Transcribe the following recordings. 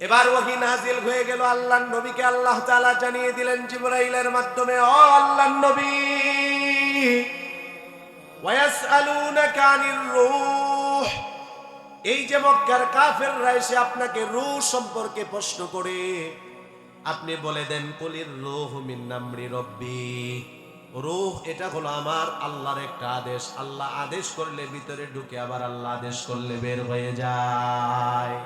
এবার ওহি নাজিল হয়ে গেল আল্লাহ নবীকে আল্লাহ তালা জানিয়ে দিলেন জিবরাইলের মাধ্যমে, ও আল্লাহ নবী এই যে মক্কার কাফেররা এসে আপনাকে রূহ সম্পর্কে প্রশ্ন করে, আপনি বলে দেন, কলির রূহ মিন নামরি রব্বি। রূহ এটা হলো আমার আল্লাহর একটা আদেশ। আল্লাহ আদেশ করলে ভিতরে ঢুকে আবার আল্লাহ আদেশ করলে বের হয়ে যায়।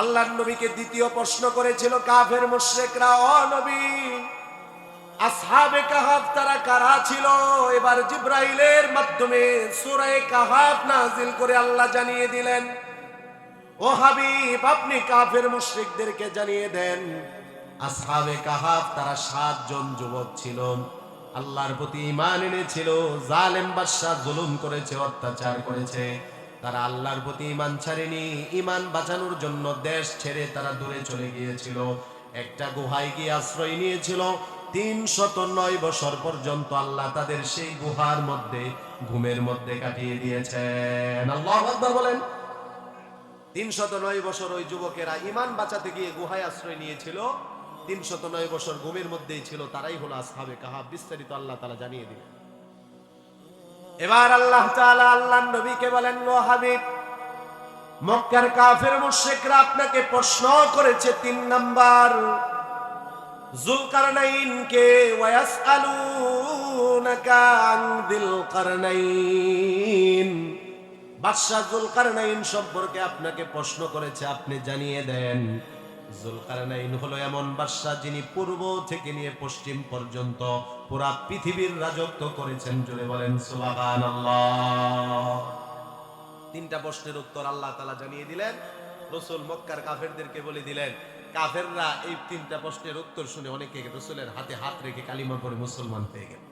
আল্লাহর নবীকে দ্বিতীয় প্রশ্ন করেছিল, কাফের মুশরিকরা, ও নবী, আসহাবে কাহাফ তারা কারা ছিল? এবার জিব্রাইলের মাধ্যমে সূরা কাহাফ নাজিল করে আল্লাহ জানিয়ে দিলেন, ও হাবিব, আপনি কাফের মুশরিকদেরকে জানিয়ে দেন, আসহাবে কাহাফ তারা সাতজন যুবক ছিল। আল্লাহর প্রতি ঈমান এনেছিল, জালেম বাদশা জুলুম করেছে, অত্যাচার করেছে। তারা আল্লাহর প্রতি ইমান ছাড়েনি। ইমান বাঁচানোর জন্য দেশ ছেড়ে তারা দূরে চলে গিয়েছিল। একটা গুহায় গিয়ে আশ্রয় নিয়েছিল। তিন শত নয় বছর পর্যন্ত আল্লাহ তাদের সেই গুহার মধ্যে, ঘুমের মধ্যে কাটিয়ে দিয়েছেন। আল্লাহ আকবার বলেন। তিন শত নয় বছর ওই যুবকেরা ইমান বাঁচাতে গিয়ে গুহায় আশ্রয় নিয়েছিল। তিন শত নয় বছর ঘুমের মধ্যেই ছিল, তারাই হলো আসহাবে কাহা বিস্তারিত আল্লাহ তালা জানিয়ে দিলেন। এবার আল্লাহ তাআলা আল্লাহ নবীকে বলেন, ও হাবিব, মক্কার কাফের মুশরিকরা আপনাকে প্রশ্ন করেছে তিন নাম্বার। জুলকারনাইনকে ওয়াসআলুনাকা জুলকারনাইন সম্পর্কে আপনাকে প্রশ্ন করেছে, আপনি জানিয়ে দেন। জুলকারনাইন হলো এমন বাদশাহ যিনি পূর্ব থেকে নিয়ে পশ্চিম পর্যন্ত পুরা পৃথিবীর রাজত্ব করেছেন জুড়ে বলেন তিনটা প্রশ্নের উত্তর আল্লাহ তালা জানিয়ে দিলেন, রসুল মক্কার কাফেরদেরকে বলে দিলেন, কাফেররা এই তিনটা প্রশ্নের উত্তর শুনে অনেকে রসুলের হাতে হাত রেখে কালিমা পরে মুসলমান পেয়ে গেল।